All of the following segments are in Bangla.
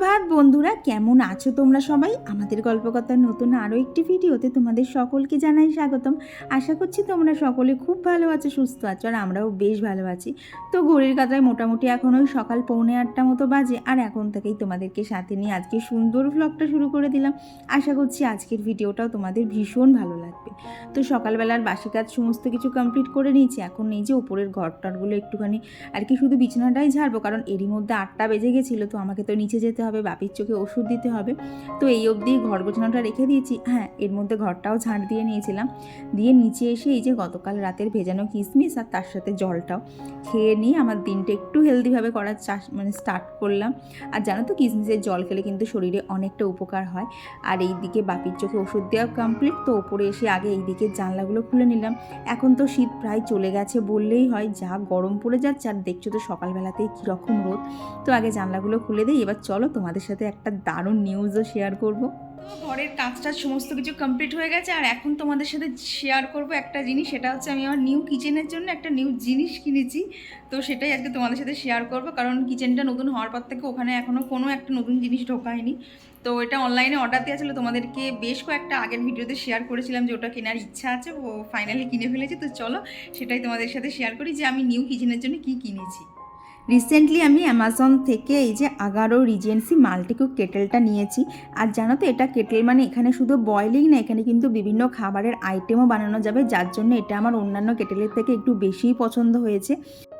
সুপ্রভাত বন্ধুরা, কেমন আছো তোমরা সবাই? আমাদের গল্পকথার নতুন আরও একটি ভিডিওতে তোমাদের সকলকে জানাই স্বাগতম। আশা করছি তোমরা সকলে খুব ভালো আছো, সুস্থ আছো, আর আমরাও বেশ ভালো আছি। তো ঘড়ির কাতায় মোটামুটি এখন ওই সকাল পৌনে আটটা মতো বাজে, আর এখন থেকেই তোমাদেরকে সাথে নিয়ে আজকে সুন্দর ভ্লগটা শুরু করে দিলাম। আশা করছি আজকের ভিডিওটাও তোমাদের ভীষণ ভালো লাগবে। তো সকালবেলার বাসি কাজ সমস্ত কিছু কমপ্লিট করে নিয়েছি। এখন এই যে ওপরের ঘরটারগুলো একটুখানি আর কি শুধু বিছানাটাই ঝাড়বো, কারণ এরই মধ্যে আটটা বেজে গেছিল, তো আমাকে তো নিচে যেতে হবে। বাপির চোখে ওষুধ দিতে হবে। তো এই অবধি ঘর গোছানোটা রেখে দিয়েছি। হ্যাঁ এর মধ্যে ঘরটাও ঝাড় দিয়ে নিয়েছিলাম। দিয়ে নিচে এসে এই যে গতকাল রাতের ভেজানো কিশমিশ আর তার সাথে জলটাও খেয়ে নিয়ে আমার দিনটা একটু হেলদিভাবে করার চাষ মানে স্টার্ট করলাম। আর জানো তো কিশমিশের জল খেলে কিন্তু শরীরে অনেকটা উপকার হয়। আর এই দিকে বাপির চোখে ওষুধ দেওয়া কমপ্লিট তো ওপরে এসে আগে এই দিকে জানলাগুলো খুলে নিলাম। এখন তো শীত প্রায় চলে গেছে বললেই হয়, যা গরম পড়ে যাচ্ছে। আর দেখছ তো সকালবেলাতেই কীরকম রোদ। তো আগে জানলাগুলো খুলে দিই, এবার চলো তোমাদের সাথে একটা দারুণ নিউজও শেয়ার করব। ঘরের কাজটা সমস্ত কিছু কমপ্লিট হয়ে গেছে, আর এখন তোমাদের সাথে শেয়ার করব একটা জিনিস, সেটা হচ্ছে আমি আমার নিউ কিচেনের জন্য একটা নিউ জিনিস কিনেছি। তো সেটাই আজকে তোমাদের সাথে শেয়ার করব, কারণ কিচেনটা নতুন হওয়ার পর থেকে ওখানে এখনও কোনো একটা নতুন জিনিস ঢোকায়নি। তো এটা অনলাইনে অর্ডার দেওয়া ছিল, তোমাদেরকে বেশ কয়েকটা আগের ভিডিওতে শেয়ার করেছিলাম যে ওটা কেনার ইচ্ছা আছে, ও ফাইনালি কিনে ফেলেছি। তো চলো সেটাই তোমাদের সাথে শেয়ার করি যে আমি নিউ কিচেনের জন্য কি কিনেছি। রিসেন্টলি আমি অ্যামাজন থেকে এই যে আগারো রিজেন্সি মাল্টিকুক কেটেলটা নিয়েছি। আর জানো তো এটা কেটেল মানে এখানে শুধু বয়লিং না, এখানে কিন্তু বিভিন্ন খাবারের আইটেমও বানানো যাবে, যার জন্য এটা আমার অন্যান্য কেটেলের থেকে একটু বেশিই পছন্দ হয়েছে।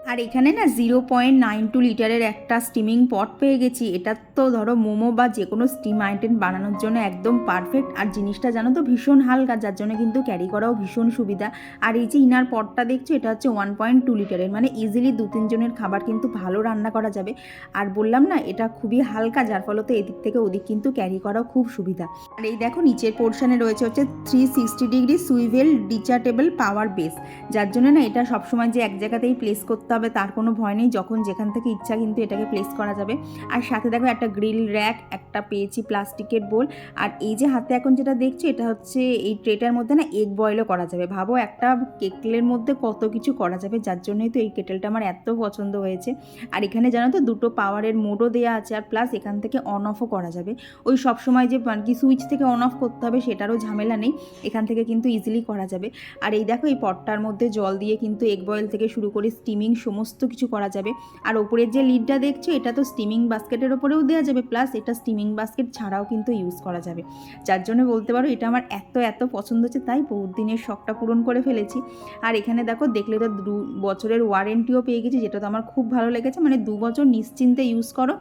আর এখানে না জিরো পয়েন্ট নাইন টু লিটারের একটা স্টিমিং পট পেয়ে গেছি। এটা তো ধরো মোমো বা যে কোনো স্টিম আইটেম বানানোর জন্য একদম পারফেক্ট আর জিনিসটা জানো তো ভীষণ হালকা, যার জন্য কিন্তু ক্যারি করাও ভীষণ সুবিধা। আর এই যে ইনার পটটা দেখছ, এটা হচ্ছে ওয়ান পয়েন্ট টু লিটারের মানে ইজিলি দু তিনজনের খাবার কিন্তু ভালো রান্না করা যাবে। আর বললাম না, এটা খুবই হালকা, যার ফলত এদিক থেকে ওদিক কিন্তু ক্যারি করাও খুব সুবিধা। আর এই দেখো নিচের পোর্শনে রয়েছে হচ্ছে three sixty degree swivel detachable power base যার জন্য না এটা সবসময় যে এক জায়গাতেই প্লেস করতে হবে তার কোনো ভয় নেই, যখন যেখান থেকে ইচ্ছা কিন্তু এটাকে প্লেস করা যাবে। আর সাথে দেখো একটা গ্রিল র্যাক একটা পেয়েছি প্লাস্টিকের বোল আর এই যে হাতে এখন যেটা দেখছ, এটা হচ্ছে এই ট্রেটার মধ্যে না এগ বয়েলও করা যাবে। ভাবো একটা কেটলের মধ্যে কত কিছু করা যাবে, যার জন্যই তো এই কেটেলটা আমার এত পছন্দ হয়েছে। আর এখানে জানো তো, দুটো পাওয়ারের মোডও দেওয়া আছে, আর প্লাস এখান থেকে অন অফও করা যাবে। ওই সব সময় যে আর কি সুইচ থেকে অন অফ করতে হবে, সেটারও ঝামেলা নেই। এখান থেকে কিন্তু ইজিলি করা যাবে। আর এই দেখো, এই পটটার মধ্যে জল দিয়ে কিন্তু এগ বয়েল থেকে শুরু করে স্টিমিং সমস্ত কিছু করা যাবে। আর ওপরের যে লিডটা দেখছ, এটা তো স্টিমিং বাস্কেটের ওপরেও দেওয়া যাবে। প্লাস এটা স্টিমিং বাস্কেট ছাড়াও কিন্তু ইউজ করা যাবে। যার জন্য বলতে পারো, এটা আমার এত এত পছন্দ হচ্ছে, তাই বহুত দিনের শখটা পূরণ করে ফেলেছি। আর এখানে দেখো, দেখলে তো দু বছরের ওয়ারেন্টিও পেয়ে গেছি, যেটা তো আমার খুব ভালো লেগেছে। মানে দু বছর নিশ্চিন্তে ইউজ করো।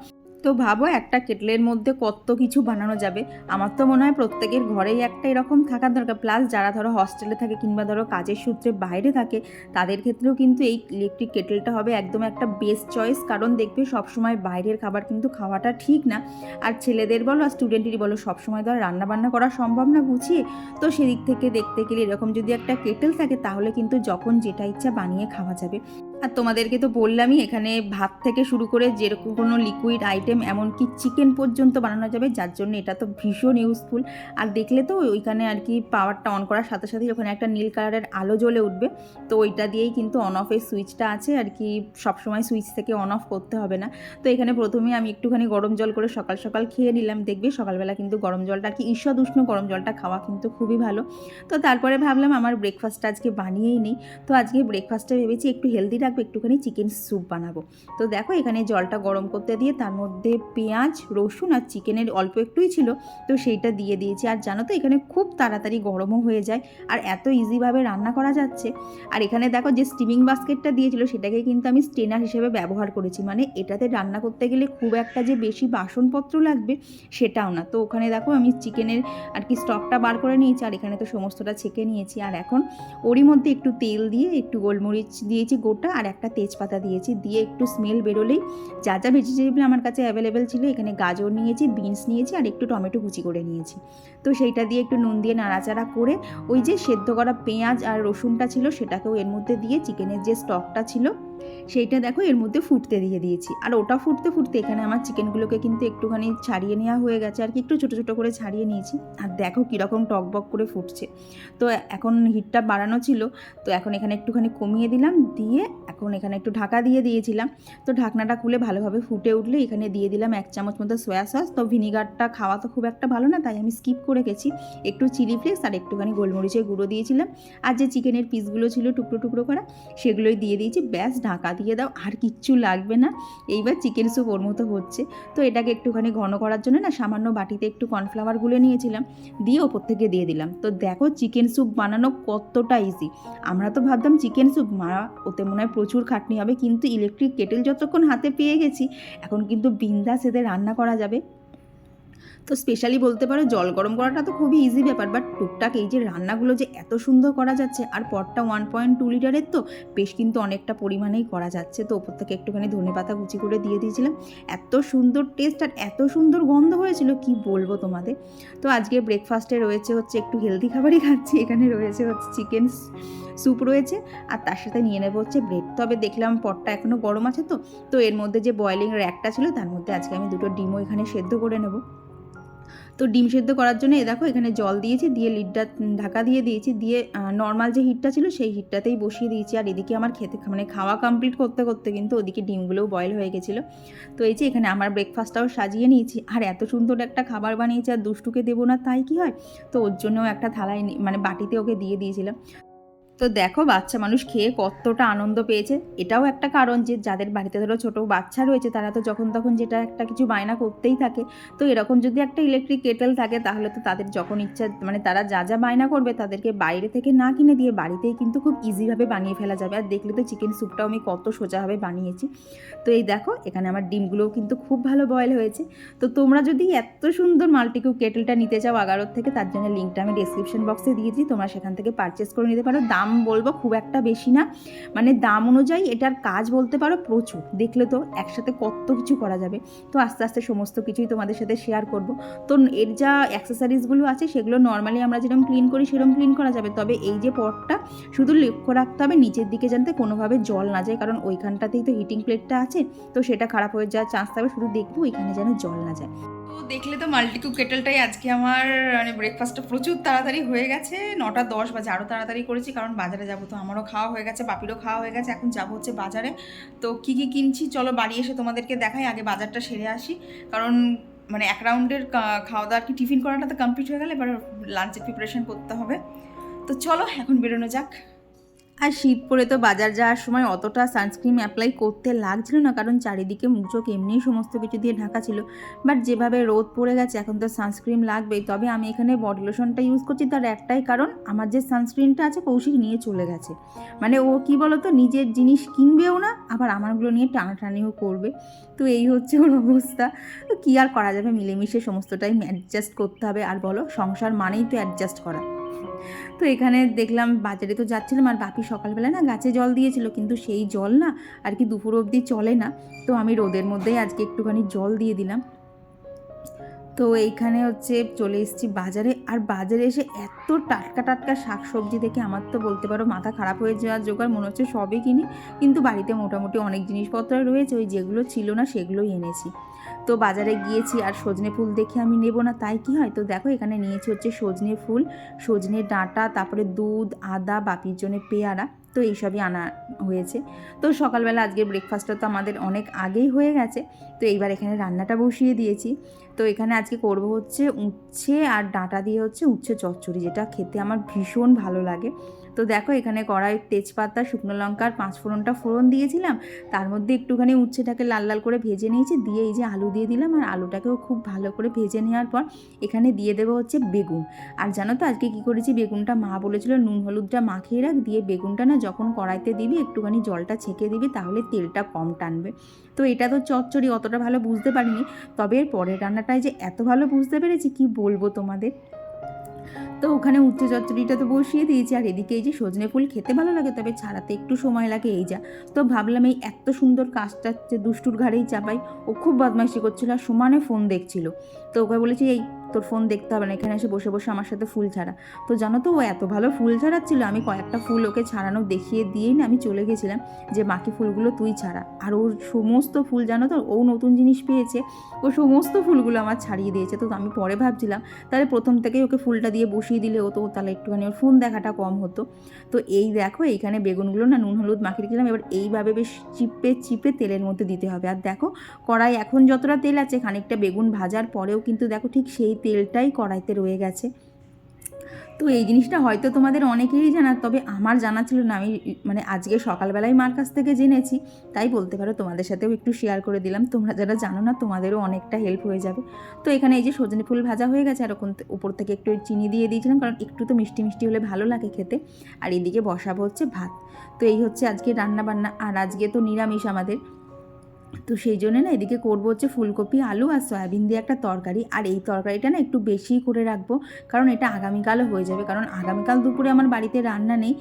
তো ভাবো একটা কেটলের মধ্যে কত কিছু বানানো যাবে। আমার তো মনে হয় প্রত্যেকের ঘরেই একটা এরকম থাকার দরকার। প্লাস যারা ধরো হস্টেলে থাকে কিংবা ধরো কাজের সূত্রে বাইরে থাকে, তাদের ক্ষেত্রেও কিন্তু এই ইলেকট্রিক কেটেলটা হবে একদম একটা বেস্ট চয়েস কারণ দেখবে সবসময় বাইরের খাবার কিন্তু খাওয়াটা ঠিক না। আর ছেলেদের বলো আর স্টুডেন্টেরই বলো, সবসময় আর রান্নাবান্না করা সম্ভব না গুছিয়ে। তো সেদিক থেকে দেখতে গেলে এরকম যদি একটা কেটেল থাকে, তাহলে কিন্তু যখন যেটা ইচ্ছা বানিয়ে খাওয়া যাবে। আর তোমাদেরকে তো বললামই, এখানে ভাত থেকে শুরু করে যেরকম কোনো লিকুইড আইটেম এমনকি চিকেন পর্যন্ত বানানো যাবে, যার জন্য এটা তো ভীষণ ইউজফুল আর দেখলে তো ওইখানে আর কি পাওয়ারটা অন করার সাথে সাথে ওখানে একটা নীল কালারের আলো জ্বলে উঠবে, তো ওইটা দিয়েই কিন্তু অন অফের সুইচটা আছে, আর কি সবসময় সুইচ থেকে অন অফ করতে হবে না। তো এখানে প্রথমে আমি একটুখানি গরম জল করে সকাল সকাল খেয়ে নিলাম, দেখবে সকালবেলা কিন্তু গরম জলটা আর কি ঈষৎ উষ্ণ গরম জলটা খাওয়া কিন্তু খুবই ভালো। তো তারপরে ভাবলাম আমার ব্রেকফাস্টটা আজকে বানিয়েই নেই। তো আজকে ব্রেকফাস্টে ভেবেছি একটু হেলদি রাখব একটুখানি চিকেন স্যুপ বানাবো। তো দেখো এখানে জলটা গরম করতে দিয়ে তার মধ্যে পেঁয়াজ, রসুন আর চিকেনের অল্প একটুই ছিল, তো সেইটা দিয়ে দিয়েছি। আর জানো তো এখানে খুব তাড়াতাড়ি গরমও হয়ে যায় আর এত ইজিভাবে রান্না করা যাচ্ছে। আর এখানে দেখো যে স্টিমিং বাস্কেটটা দিয়েছিল সেটাকে কিন্তু আমি স্টেনার হিসেবে ব্যবহার করেছি। মানে এটাতে রান্না করতে গেলে খুব একটা যে বেশি বাসনপত্র লাগবে সেটাও না। তো ওখানে দেখো আমি চিকেনের আর কি স্টকটা বার করে নিয়েছি আর এখানে তো সমস্তটা ছেঁকে নিয়েছি। আর এখন ওরই মধ্যে একটু তেল দিয়ে একটু গোলমরিচ দিয়েছি গোটা আর একটা তেজপাতা দিয়েছি। দিয়ে একটু স্মেল বেরোলেই যা যা ভেজিটেবল আমার কাছে অ্যাভেলেবেল ছিল, এখানে গাজর নিয়েছি বিনস নিয়েছি আর একটু টমেটো কুচি করে নিয়েছি। তো সেইটা দিয়ে একটু নুন দিয়ে নাড়াচাড়া করে ওই যে সেদ্ধ করা পেঁয়াজ আর রসুনটা ছিল সেটাকেও এর মধ্যে দিয়ে চিকেনের যে স্টকটা ছিল, সেইটা দেখো এর মধ্যে ফুটতে দিয়ে দিয়েছি। আর ওটা ফুটতে ফুটতে এখানে আমার চিকেনগুলোকে কিন্তু একটুখানি ছাড়িয়ে নেওয়া হয়ে গেছে আর কি, একটু ছোটো ছোটো করে ছাড়িয়ে নিয়েছি। আর দেখো কীরকম টকবক করে ফুটছে। তো এখন হিটটা বাড়ানো ছিল, তো এখন এখানে একটুখানি কমিয়ে দিলাম, দিয়ে এখন এখানে একটু ঢাকা দিয়ে দিয়েছিলাম। তো ঢাকনাটা খুলে ভালোভাবে ফুটে উঠলে এখানে দিয়ে দিলাম এক চামচ মতো সয়া সস তো ভিনিগারটা খাওয়া তো খুব একটা ভালো না, তাই আমি স্কিপ করে গেছি। একটু চিলি ফ্লেক্স আর একটুখানি গোলমরিচের গুঁড়ো দিয়েছিলাম। আর যে চিকেনের পিসগুলো ছিল টুকরো টুকরো করা, সেগুলোই দিয়ে দিয়েছি। ব্যাস, ঢাকা দিয়ে দাও, আর কিচ্ছু লাগবে না। এইবার চিকেন স্যুপ ওর মতো হচ্ছে। তো এটাকে একটুখানি ঘন করার জন্য না সামান্য বাটিতে একটু কর্নফ্লাওয়ার গুলে নিয়েছিলাম। দিয়ে ওপর থেকে দিয়ে দিলাম। তো দেখো চিকেন স্যুপ বানানো কতটা ইজি আমরা তো ভাবতাম চিকেন স্যুপ মা, ওতে মনে হয় প্রচুর খাটনি হবে, কিন্তু ইলেকট্রিক কেটেল যতক্ষণ হাতে পেয়ে গেছি, এখন কিন্তু বিন্দাস এতে রান্না করা যাবে। তো স্পেশালি বলতে পারো জল গরম করাটা তো খুবই ইজি ব্যাপার বাট টুকটাক এই যে রান্নাগুলো যে এত সুন্দর করা যাচ্ছে, আর পটটা ওয়ান পয়েন্ট টু লিটারের তো, বেশ কিন্তু অনেকটা পরিমাণেই করা যাচ্ছে। তো ওপর থেকে একটুখানি ধনে পাতা কুচি করে দিয়ে দিয়েছিলাম। এত সুন্দর টেস্ট আর এত সুন্দর গন্ধ হয়েছিল, কি বলব তোমাদের? তো আজকে ব্রেকফাস্টে রয়েছে হচ্ছে একটু হেলদি খাবারই খাচ্ছি, এখানে রয়েছে হচ্ছে চিকেন স্যুপ রয়েছে, আর তার সাথে নিয়ে নেব হচ্ছে ব্রেড তবে দেখলাম পটটা এখনও গরম আছে তো তো এর মধ্যে যে বয়েলিং র্যাকটা ছিল, তার মধ্যে আজকে আমি দুটো ডিমও এখানে সেদ্ধ করে নেব। তো ডিম সেদ্ধ করার জন্য এ দেখো এখানে জল দিয়েছি, দিয়ে লিডটা ঢাকা দিয়ে দিয়েছি, দিয়ে নর্মাল যে হিটটা ছিল সেই হিটটাতেই বসিয়ে দিয়েছি। আর এদিকে আমার খেতে মানে খাওয়া কমপ্লিট করতে করতে কিন্তু ওদিকে ডিমগুলোও বয়েল হয়ে গেছিল। তো এই যে এখানে আমার ব্রেকফাস্টটাও সাজিয়ে নিয়েছি। আর এত সুন্দর একটা খাবার বানিয়েছি, আর দুষ্টুকে দেবো না, তাই কি হয়? তো ওর জন্য একটা থালায় মানে বাটিতে ওকে দিয়ে দিয়েছিলাম। তো দেখো, বাচ্চা মানুষ খেয়ে কতটা আনন্দ পেয়েছে। এটাও একটা কারণ যে, যাদের বাড়িতে ধরো ছোটো বাচ্চা রয়েছে, তারা তো যখন তখন যেটা একটা কিছু বায়না করতেই থাকে। তো এরকম যদি একটা ইলেকট্রিক কেটেল থাকে, তাহলে তো তাদের যখন ইচ্ছা মানে তারা যা যা বায়না করবে, তাদেরকে বাইরে থেকে না কিনে দিয়ে বাড়িতেই কিন্তু খুব ইজিভাবে বানিয়ে ফেলা যাবে। আর দেখলে তো চিকেন স্যুপটাও আমি কত সোজাভাবে বানিয়েছি। তো এই দেখো, এখানে আমার ডিমগুলোও কিন্তু খুব ভালো বয়েল হয়েছে। তো তোমরা যদি এত সুন্দর মাল্টিকুক কেটেলটা নিতে চাও আগারোর থেকে, তার জন্য লিঙ্কটা আমি ডিসক্রিপশন বক্সে দিয়েছি। তোমরা সেখান থেকে পারচেস করে নিতে পারো। দাম বলব খুব একটা বেশি না। মানে দাম অনুযায়ী এটার কাজ বলতে পারো প্রচুর। দেখলে তো একসাথে কত কিছু করা যাবে। তো আস্তে আস্তে সমস্ত কিছুই তোমাদের সাথে শেয়ার করব। তো এর যা অ্যাক্সেসারিজগুলো আছে সেগুলো নর্মালি আমরা যেরকম ক্লিন করি সেরকম ক্লিন করা যাবে। তবে এই যে পটটা শুধু লক্ষ্য রাখতে হবে নিচের দিকে যাতে কোনোভাবে জল না যায়। কারণ ওইখানটাতেই তো হিটিং প্লেটটা আছে। তো সেটা খারাপ হয়ে যাওয়ার চান্স থাকবে। শুধু দেখব ওইখানে যেন জল না যায়। তো দেখলে তো মাল্টিকুক কেটেলটাই আজকে আমার মানে ব্রেকফাস্টটা প্রচুর তাড়াতাড়ি হয়ে গেছে। নটা দশ বাজে আরও তাড়াতাড়ি করেছি, কারণ বাজারে যাব তো। আমারও খাওয়া হয়ে গেছে, বাপিরও খাওয়া হয়ে গেছে, এখন যাব হচ্ছে বাজারে। তো কী কী কিনছি, চলো বাড়ি এসে তোমাদেরকে দেখাই, আগে বাজারটা সেরে আসি। কারণ মানে এক রাউন্ডের খাওয়া দাওয়া কি টিফিন করাটা তো কমপ্লিট হয়ে গেলে, এবার লাঞ্চের প্রিপারেশন করতে হবে। তো চলো, এখন বেরোনো যাক। আর শীত পড়ে তো বাজার যাওয়ার সময় অতটা সানস্ক্রিন অ্যাপ্লাই করতে লাগছিল না, কারণ চারিদিকে মুখ চোখ এমনিই সমস্ত কিছু দিয়ে ঢাকা ছিল। বাট যেভাবে রোদ পড়ে গেছে, এখন তো সানস্ক্রিন লাগবেই। তবে আমি এখানে বডি লোশনটা ইউজ করছি, তার একটাই কারণ আমার যে সানস্ক্রিনটা আছে, কৌশিক নিয়ে চলে গেছে। মানে ও কি বলতো, নিজের জিনিস কিনবেও না, আবার আমারগুলো নিয়ে টানাটানিও করবে। তো এই হচ্ছে ওর অবস্থা। তো কী আর করা যাবে? মিলেমিশে সমস্তটাই অ্যাডজাস্ট করতে হবে। আর বলো, সংসার মানেই তো অ্যাডজাস্ট করা। তো এখানে দেখলাম বাজারে তো যাচ্ছিলাম, আর বাপি সকালবেলা না গাছে জল দিয়েছিল, কিন্তু সেই জল না আর কি দুপুর অবধি চলে না। তো আমি রোদের মধ্যেই আজকে একটুখানি জল দিয়ে দিলাম। তো এইখানে হচ্ছে চলে এসেছি বাজারে। আর বাজারে এসে এত টাটকা টাটকা শাক সবজি দেখে আমার তো বলতে পারো মাথা খারাপ হয়ে যাওয়ার জোগাড়, মনে হচ্ছে সবই কিনি। কিন্তু বাড়িতে মোটামুটি অনেক জিনিসপত্র রয়েছে, ওই যেগুলো ছিল না সেগুলোই এনেছি। তো বাজারে গিয়েছি আর সজনে ফুল দেখে আমি নেব না, তাই কি হয়? তো দেখো এখানে নিয়েছি হচ্ছে সজনে ফুল, সজনে ডাঁটা, তারপরে দুধ, আদা, বাপির জন্য পেয়ারা, তো এইসবই আনা হয়েছে। তো সকালবেলা আজকে ব্রেকফাস্টটা তো আমাদের অনেক আগেই হয়ে গেছে, তো এইবার এখানে রান্নাটা বসিয়ে দিয়েছি। তো এখানে আজকে করব হচ্ছে উচ্ছে আর ডাঁটা দিয়ে হচ্ছে উচ্ছে চচ্চড়ি, যেটা খেতে আমার ভীষণ ভালো লাগে। তো দেখো এখানে কড়াই তেজপাতা, শুকনো লঙ্কার পাঁচ ফোড়নটা ফোড়ন দিয়েছিলাম। তার মধ্যে একটুখানি উচ্ছেটাকে লাল লাল করে ভেজে নিয়েছি। দিয়ে এই যে আলু দিয়ে দিলাম আর আলুটাকেও খুব ভালো করে ভেজে নেওয়ার পর এখানে দিয়ে দেবো হচ্ছে বেগুন। আর জানো তো আজকে কী করেছি? বেগুনটা মা বলেছিল নুন হলুদটা মাখিয়ে রাখ, দিয়ে বেগুনটা না যখন কড়াইতে দিবি একটুখানি জলটা ছেঁকে দিবি তাহলে তেলটা কম টানবে। তো এটা তো চচ্চড়ি, অতটা ভালো বুঝতে পারিনি। তবে এর পরের রান্নাটায় যে এত ভালো বুঝতে পেরেছি, কি বলব তোমাদের? তো ওখানে উচ্চ চচ্চড়িটা তো বসিয়ে দিয়েছি। আর এদিকে এই যে সজনে ফুল খেতে ভালো লাগে, তবে ছাড়াতে একটু সময় লাগে এই যা। তো ভাবলাম এই এত সুন্দর কাজটা হচ্ছে দুষ্টুর ঘাড়েই চাপাই। ও খুব বদমাইশি করছিল আর সমানে ফোন দেখছিল। তো ওকে বলেছি, এই তোর ফোন দেখতে হবে না, এখানে এসে বসে বসে আমার সাথে ফুল ছাড়া তো জানো তো ও এত ভালো ফুল ছাড়াচ্ছিল আমি কয়েকটা ফুল ওকে ছাড়ানো দেখিয়ে দিয়েই না আমি চলে গেছিলাম, যে বাকি ফুলগুলো তুই ছাড়া আর ওর সমস্ত ফুল জানো তো, ও নতুন জিনিস পেয়েছে, ও সমস্ত ফুলগুলো আমার ছাড়িয়ে দিয়েছে। তো আমি পরে ভাবছিলাম, তাহলে প্রথম থেকেই ওকে ফুলটা দিয়ে বসিয়ে দিলে ও তো তাহলে একটুখানি ওর ফোন দেখাটা কম হতো। তো এই দেখো, এইখানে বেগুনগুলো না নুন, হলুদ মাখিয়ে রেখেছিলাম, এবার এইভাবে বেশ চিপে চিপে তেলের মধ্যে দিতে হবে। আর দেখো, কড়াই এখন যতটা তেল আছে, খানিকটা বেগুন ভাজার পরেও কিন্তু দেখো ঠিক সেই তেলটাই কড়াইতে রয়ে গেছে। তো এই জিনিসটা হয়তো তোমাদের অনেকেরই জানা তবে আমার জানা ছিল না। আমি মানে আজকে সকালবেলায় মার কাছ থেকে জেনেছি, তাই বলতে পারো তোমাদের সাথেও একটু শেয়ার করে দিলাম। তোমরা যারা জানো না, তোমাদেরও অনেকটা হেল্প হয়ে যাবে। তো এখানে এই যে সজনে ফুল ভাজা হয়ে গেছে, আর ওখান উপর থেকে একটু চিনি দিয়ে দিয়েছিলাম, কারণ একটু তো মিষ্টি মিষ্টি হলে ভালো লাগে খেতে। আর এদিকে বসাবো হচ্ছে ভাত। তো এই হচ্ছে আজকে রান্না বান্না আর আজকে তো নিরামিষ আমাদের। তো সেই জন্য না এদিকে করব হচ্ছে ফুলকপি, আলু আর সয়াবিন দিয়ে একটা তরকারি। আর এই তরকারিটা না একটু বেশি করে রাখব, কারণ এটা আগামীকালও হয়ে যাবে। কারণ আগামীকাল দুপুরে আমার বাড়িতে রান্না নেই।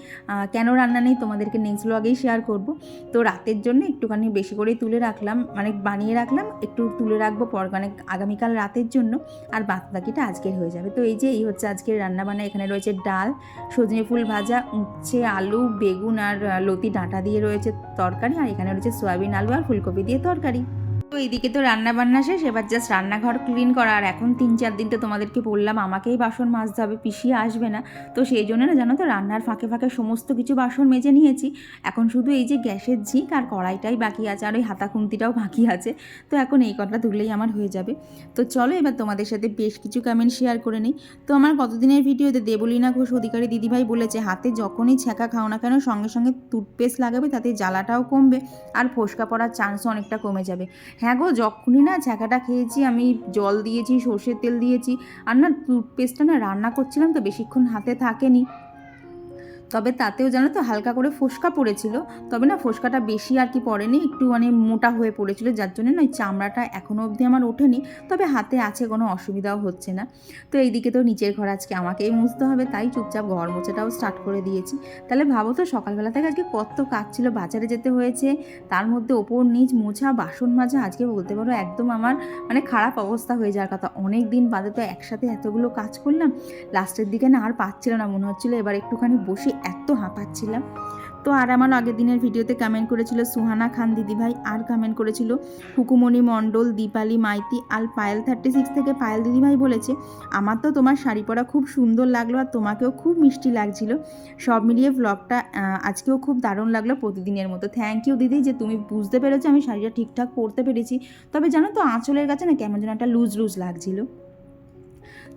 কেন রান্না নেই তোমাদেরকে নেক্সট ব্লগেই শেয়ার করব। তো রাতের জন্য একটুখানি বেশি করেই তুলে রাখলাম মানে বানিয়ে রাখলাম, একটু তুলে রাখব পর মানে আগামীকাল রাতের জন্য। আর বাদ বাকিটা আজকের হয়ে যাবে। তো এই যে এই হচ্ছে আজকের রান্না বান্না এখানে রয়েছে ডাল, সজনে ফুল ভাজা, উচ্ছে, আলু, বেগুন আর লতি, ডাঁটা দিয়ে রয়েছে তরকারি। আর এখানে রয়েছে সয়াবিন, আলু আর ফুলকপি দিয়ে তরকারি। তো এইদিকে তো রান্না বান্না শেষ, এবার জাস্ট রান্নাঘর ক্লিন করা। আর এখন তিন চার দিন তো তোমাদেরকে বললাম, আমাকেই বাসন মাজতে হবে পিছিয়ে আসবে না। তো সেই জন্য না জানো তো, রান্নার ফাঁকে ফাঁকে সমস্ত কিছু বাসন মেজে নিয়েছি। এখন শুধু এই যে গ্যাসের ঝিক আর কড়াইটাই বাকি আছে, আর ওই হাতা খুন্তিটাও বাকি আছে। তো এখন এই কটা তুললেই আমার হয়ে যাবে। তো চলো এবার তোমাদের সাথে বেশ কিছু কমেন্ট শেয়ার করে নিই। তো আমার কতদিনের ভিডিওতে দেবলীনা ঘোষ, অধিকারী দিদিভাই বলেছে, হাতে যখনই ছ্যাঁকা খাও না কেন, সঙ্গে সঙ্গে টুথপেস্ট লাগাবে, তাতে জ্বালাটাও কমবে, আর ফোসকা পড়ার চান্সও অনেকটা কমে যাবে। হ্যাঁ গো, যখনই না ছ্যাঁকাটা খেয়েছি, আমি জল দিয়েছি, সর্ষের তেল দিয়েছি, আর না টুথপেস্টটা না রান্না করছিলাম তো বেশিক্ষণ হাতে থাকেনি। তবে তাতেও জানো তো হালকা করে ফোসকা পড়েছিল। তবে না, ফোসকাটা বেশি আর কি পড়েনি, একটু মানে মোটা হয়ে পড়েছিল, যার জন্য না ওই চামড়াটা এখনও অবধি আমার ওঠেনি। তবে হাতে আছে, কোনো অসুবিধাও হচ্ছে না। তো এইদিকে তো নিচের ঘর আজকে আমাকেই মুছতে হবে, তাই চুপচাপ ঘর মোছাটাও স্টার্ট করে দিয়েছি। তাহলে ভাবো তো, সকালবেলা থেকে আজকে কত কাজ ছিল, বাজারে যেতে হয়েছে, তার মধ্যে ওপর নিচ মোছা, বাসন মাজা, আজকে বলতে পারো একদম আমার মানে খারাপ অবস্থা হয়ে যাওয়ার কথা। অনেক দিন বাদে তো একসাথে এতগুলো কাজ করলাম, লাস্টের দিকে না আর পাচ্ছিল না, মনে হচ্ছিল এবার একটুখানি বসে এত হাঁপাচ্ছিলাম। তো আর আমার আগের দিনের ভিডিওতে কমেন্ট করেছিল সুহানা খান দিদিভাই, আর কমেন্ট করেছিল হুকুমণি মণ্ডল, দীপালি মাইতি, আর পায়েল থার্টি সিক্স থেকে পায়েল দিদিভাই বলেছে, আমার তো তোমার শাড়ি পরা খুব সুন্দর লাগল আর তোমাকেও খুব মিষ্টি লাগছিল। সব মিলিয়ে ব্লগটা আজকেও খুব দারুণ লাগল প্রতিদিনের মতো। থ্যাংক ইউ দিদি যে তুমি বুঝতে পেরেছ আমি শাড়িটা ঠিকঠাক পরতে পেরেছি। তবে জানো তো আঁচলের কাছে না কেমন যেন একটা লুজ লুজ লাগছিল।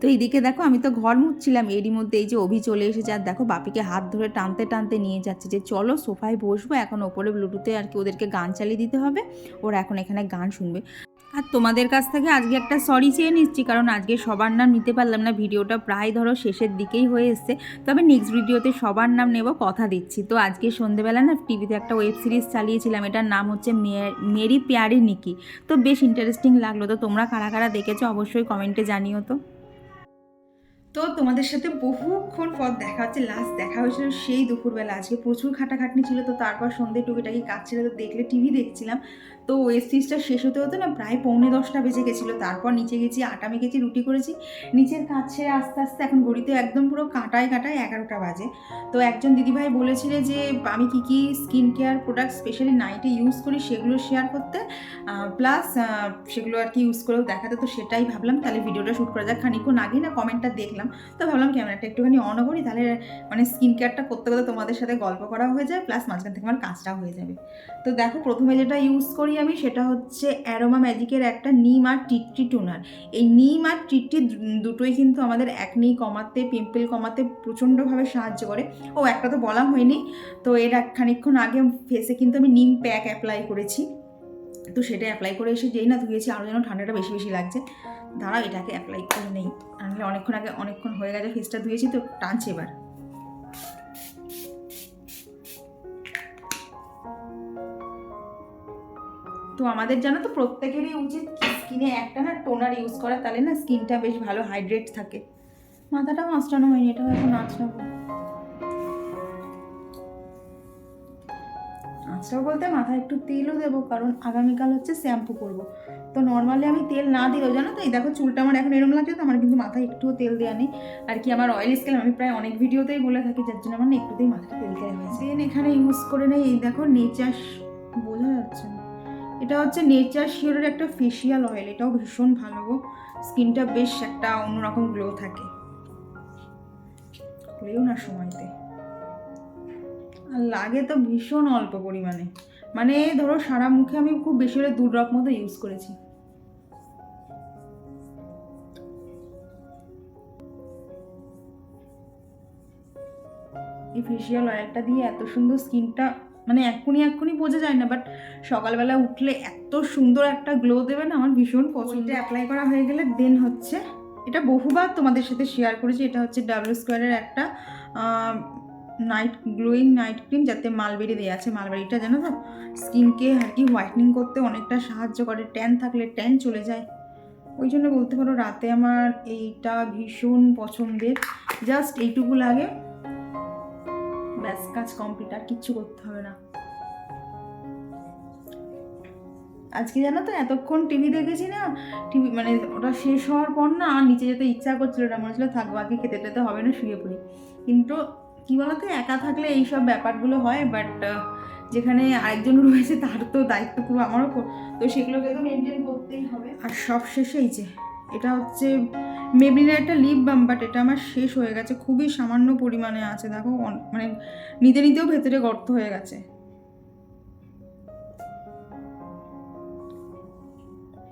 তো এইদিকে দেখো, আমি তো ঘর মুছছিলাম। এরই মধ্যে এই যে অভি চলে এসেছে আর দেখো, বাপিকে হাত ধরে টানতে টানতে নিয়ে যাচ্ছে যে, চলো সোফায় বসবো, এখন ওপরে ব্লুটুথে আর কি ওদেরকে গান চালিয়ে দিতে হবে, ওরা এখন এখানে গান শুনবে। আর তোমাদের কাছ থেকে আজকে একটা সরি চেয়ে নিচ্ছি, কারণ আজকে সবার নাম নিতে পারলাম না, ভিডিওটা প্রায় ধরো শেষের দিকেই হয়ে এসছে। তবে নেক্সট ভিডিওতে সবার নাম নেব, কথা দিচ্ছি। তো আজকে সন্ধেবেলা না টিভিতে একটা ওয়েব সিরিজ চালিয়েছিলাম, এটার নাম হচ্ছে মেরি প্যারি নিকি। তো বেশ ইন্টারেস্টিং লাগল। তো তোমরা কারা কারা দেখেছ, অবশ্যই কমেন্টে জানিও তো। তো তোমাদের সাথে বহুক্ষণ পর দেখা হচ্ছে। লাস্ট দেখা হয়েছিল সেই দুপুরবেলা। আজকে প্রচুর খাটাখাটনি ছিল, তো তারপর সন্ধ্যে টুকিটাকি কাজ ছিল, তো দেখলে টিভি দেখছিলাম। তো ওয়েব সিরিজটা শেষ হতে হতে না প্রায় পৌনে দশটা বেজে গেছিল। তারপর নিচে গেছি, আটা মেখেছি, রুটি করেছি। নিচের কাজ ছেড়ে আস্তে আস্তে এখন ঘড়িতে একদম পুরো কাঁটায় কাঁটায় এগারোটা বাজে। তো একজন দিদিভাই বলেছিলে যে, আমি কি কি স্কিন কেয়ার প্রোডাক্ট স্পেশালি নাইটে ইউজ করি সেগুলো শেয়ার করতে? প্লাস সেগুলো আর কি ইউজ করেও দেখাতে। তো সেটাই ভাবলাম, তাহলে ভিডিওটা শ্যুট করা যাক। খানিক্ষণ আগে না কমেন্টটা দেখলাম। তো ভাবলাম ক্যামেরাটা একটুখানি অনও করি, তাহলে মানে স্কিন কেয়ারটা করতে করতে তোমাদের সাথে গল্প করা হয়ে যায় প্লাস মাঝখান থেকে আমার কাজটাও হয়ে যাবে। তো দেখো, প্রথমে যেটা ইউজ করি আমি সেটা হচ্ছে অ্যারোমা ম্যাজিকের একটা নিম আর টিট্রি টোনার এই নিম আর টিট্রি দু- দুটোই কিন্তু আমাদের একনি কমাতে পিম্পল কমাতে প্রচণ্ডভাবে সাহায্য করে। ও, একটা তো বলা হয়নি, তো এর খানিক্ষণ আগে ফেসে কিন্তু আমি নিম প্যাক অ্যাপ্লাই করেছি। তো সেটা অ্যাপ্লাই করে এসে যেই না ধুয়েছি আরও যেন ঠান্ডাটা বেশি বেশি লাগছে। দাঁড়াও, এটাকে অ্যাপ্লাই করে নেই। আমি অনেকক্ষণ আগে অনেকক্ষণ হয়ে গেছে ফেসটা ধুয়েছি, তো টানছে এবার। তো আমাদের জানো তো প্রত্যেকেরই উচিত স্কিনে একটা না টোনার ইউজ করা, তাহলে না স্কিনটা বেশ ভালো হাইড্রেট থাকে। মাথাটাও আঁচড়ানো হয়নি, এটাও এখন আঁচড়াবো। আঁচড়াবো বলতে মাথায় একটু তেলও দেবো, কারণ আগামীকাল হচ্ছে শ্যাম্পু করব। তো নর্মালি আমি তেল না দিলেও, জানো তো এই দেখো চুলটা আমার এখন এরম লাগছে তো, আমার কিন্তু মাথায় একটুও তেল দেওয়া নেই। আর কি আমার অয়েল স্কেল আমি প্রায় অনেক ভিডিওতেই বলে থাকি, যার জন্য আমার একটুতেই মাথায় তেল দেওয়া হয়েছে। এখানে ইউজ করে নেই, এই দেখো নেচার বোঝা যাচ্ছে না। এটা হচ্ছে নেচার শিওরের একটা ফেসিয়াল অয়েল এটাও ভীষণ ভালো গো। স্কিনটা বেশ একটা অন্যরকম গ্লো থাকে। হলেও না সময়তে। আর লাগে তো ভীষণ অল্প পরিমাণে। মানে ধরো সারা মুখে আমি খুব বেশি হলে দু মতো ইউজ করেছি। এই ফেসিয়াল অয়েলটা দিয়ে এত সুন্দর স্কিনটা মানে এক্ষুনি এক্ষুনি বোঝা যায় না বাট সকালবেলা উঠলে এত সুন্দর একটা গ্লো দেবে না আমার ভীষণ পছন্দ। অ্যাপ্লাই করা হয়ে গেলে দেন হচ্ছে। এটা বহুবার তোমাদের সাথে শেয়ার করেছি এটা হচ্ছে ডাব্লিউ স্কোয়ারের একটা নাইট গ্লোয়িং নাইট ক্রিম যাতে মালবেরি দেওয়া আছে। মালবেরিটা জানো তো? স্কিনকে আর কি হোয়াইটনিং করতে অনেকটা সাহায্য করে। ট্যান থাকলে ট্যান চলে যায়। ওই জন্য বলতে পারো রাতে আমার এইটা ভীষণ পছন্দের। জাস্ট এইটুকু লাগে। ব্যাস, কাজ কমপ্লিট আর কিচ্ছু করতে হবে না। আজকে জানো তো, এতক্ষণ টিভি দেখেছি না টিভি মানে ওটা শেষ হওয়ার পর না নিচে যেতে ইচ্ছা করছিল না মনে হচ্ছিল থাকব আগে খেতে টেতে হবে না, শুয়ে পড়ি। কিন্তু কী বলতো, একা থাকলে এইসব ব্যাপারগুলো হয় বাট যেখানে আরেকজন রয়েছে তার তো দায়িত্ব পুরো আমারও তো সেগুলোকে তো মেনটেন করতেই হবে। আর সব শেষে এই যে এটা হচ্ছে মেবলিনের একটা লিপ বাম বাট এটা আমার শেষ হয়ে গেছে। খুবই সামান্য পরিমাণে আছে দেখো মানে নিতে নিতেও ভেতরে গর্ত হয়ে গেছে।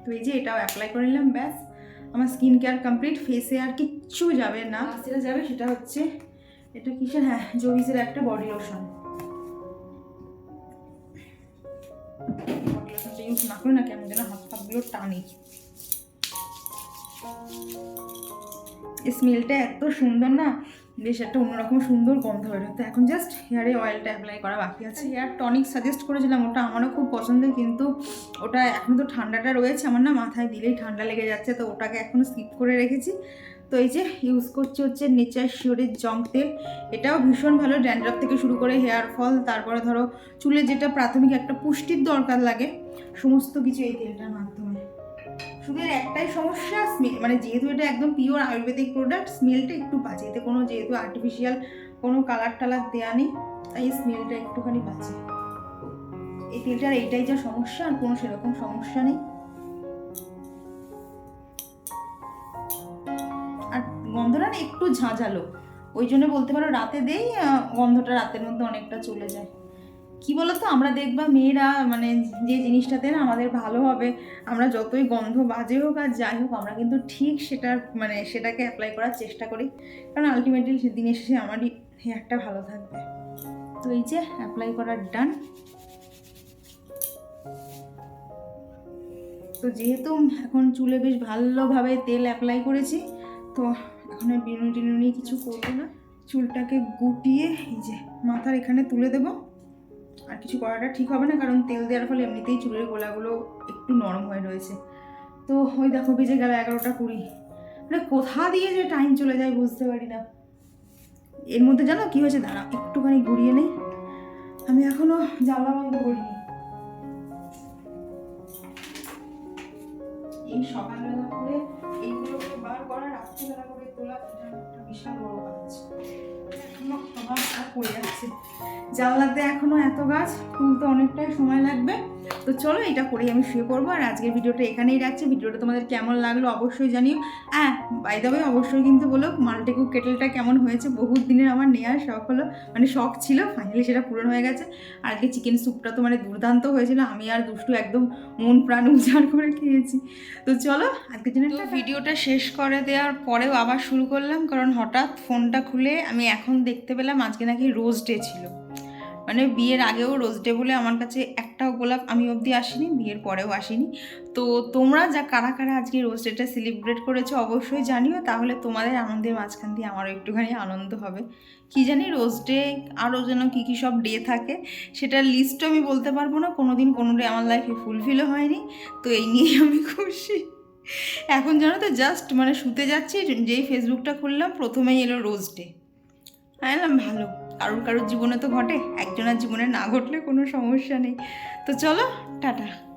তো এই যে এটাও অ্যাপ্লাই করে নিলাম ব্যাস। আমার স্কিন কেয়ার কমপ্লিট ফেসে আর কিচ্ছু যাবে না। যেটা যাবে সেটা হচ্ছে এটা কিসের? হ্যাঁ জবিসের একটা বডি লোশন বডি লোশনটা ইউজ না করে না কেমন যেন হাত ফাতগুলো টানি। স্মেলটা এত সুন্দর না, বেশ একটা অন্যরকম সুন্দর গন্ধ বেরোয় তো এখন জাস্ট হেয়ারে অয়েলটা অ্যাপ্লাই করা বাকি আছে। হেয়ার টনিক সাজেস্ট করেছিলাম, ওটা আমারও খুব পছন্দের, কিন্তু ওটা এখন তো ঠান্ডাটা রয়েছে, আমার না মাথায় দিলেই ঠান্ডা লেগে যাচ্ছে, তো ওটাকে এখনও স্কিপ করে রেখেছি। তো এই যে ইউজ করছি হচ্ছে নেচার শিওরের জঙ্ক তেল, এটাও ভীষণ ভালো ড্যান্ড্রফ থেকে শুরু করে হেয়ার ফল তারপরে ধরো চুলে যেটা প্রাথমিক একটা পুষ্টির দরকার লাগে, সমস্ত কিছু এই তেলটার মাধ্যমে। শুধু একটাই সমস্যা স্মেল মানে যেহেতু এটা একদম পিওর আয়ুর্বেদিক প্রোডাক্ট স্মেলটা একটু বাজে। এতে কোনো যেহেতু আর্টিফিশিয়াল কোনো কালার টালার দেওয়া নেই, তাই স্মেলটা একটুখানি বাজে। এই তেলটার এইটাই যা সমস্যা, আর কোনো সেরকম সমস্যা নেই। আর গন্ধটা না একটু ঝাঁঝালো। ওই জন্য বলতে পারো রাতে দেই গন্ধটা রাতের মধ্যে অনেকটা চলে যায়। কি বলতো? আমরা দেখবা মেয়েরা মানে যে জিনিসটাতে না আমাদের ভালো হবে, আমরা যতই গন্ধ বাজে হোক আর যাই হোক, আমরা কিন্তু ঠিক সেটার মানে সেটাকে অ্যাপ্লাই করার চেষ্টা করি। কারণ আলটিমেটলি দিনের শেষে আমারই হেয়ারটা ভালো থাকবে। তো এই যে অ্যাপ্লাই করার ডান তো যেহেতু এখন চুলে বেশ ভালোভাবে তেল অ্যাপ্লাই করেছি, তো এখন বিনুনি টিনুনি কিছু করব না। চুলটাকে গুটিয়ে এই যে মাথার এখানে তুলে দেবো। আর কিছু করাটা ঠিক হবে না, কারণ তেল দেওয়ার ফলে এমনিতেই চুলের গোলাগুলো একটু নরম হয়ে রয়েছে। তো ওই দেখো বেজে গেল এগারোটা কুড়ি। মানে কোথা দিয়ে যে টাইম চলে যায় বুঝতে পারি না। এর মধ্যে জানো কী হয়েছে? দাঁড়া একটুখানি ঘুরিয়ে নেই। আমি এখনও জানলাম বন্ধ করিনি এই সকালবেলা করে এইগুলোকে বার করা রাত্রিবেলা করে তোলা এটা একটা বিশাল বড় কাজ এখনও জানলাতে এখনও এত গাছ তুলতে অনেকটাই সময় লাগবে। তো চলো এটা করেই আমি শুয়ে পড়ব আর আজকের ভিডিওটা এখানেই রাখছি। ভিডিওটা তোমাদের কেমন লাগল অবশ্যই জানিও। হ্যাঁ বাই দাবে অবশ্যই কিন্তু বলো মাল্টিকুক কেটেলটা কেমন হয়েছে? বহুত দিনের আমার নেওয়ার শখ হলো। মানে শখ ছিল ফাইনালি সেটা পূরণ হয়ে গেছে। আর আজকে চিকেন স্যুপটা তো মানে দুর্দান্ত হয়েছিল। আমি আর দুষ্টু একদম মন প্রাণ উজাড় করে খেয়েছি। তো চলো আজকের জন্য একটা ভিডিওটা শেষ করে দেওয়ার পরেও আবার শুরু করলাম কারণ হঠাৎ ফোনটা খুলে আমি এখন দেখতে পেলাম আজকে নাকি রোজ ডে ছিল। মানে বিয়ের আগেও রোজ ডে বলে আমার কাছে একটাও গোলাপ আমি অবধি আসিনি, বিয়ের পরেও আসিনি। তো তোমরা যা কারা কারা আজকে রোজ ডেটা সেলিব্রেট করেছ অবশ্যই জানিও, তাহলে তোমাদের আনন্দের মাঝখান দিয়ে আমারও একটুখানি আনন্দ হবে। কি জানি রোজ ডে আরও যেন কী কী সব ডে থাকে, সেটার লিস্টও আমি বলতে পারব না কোনো দিন কোনো ডে আমার লাইফে ফুলফিলও হয়নি, তো এই নিয়েই আমি খুশি। এখন জানো তো জাস্ট মানে শুতে যাচ্ছি, যেই ফেসবুকটা খুললাম, প্রথমেই এলো রোজ ডে আমি ভালো। কারোর কারোর জীবনে তো ঘটে, একজনের জীবনে না ঘটলে কোনো সমস্যা নেই। তো চলো, টাটা।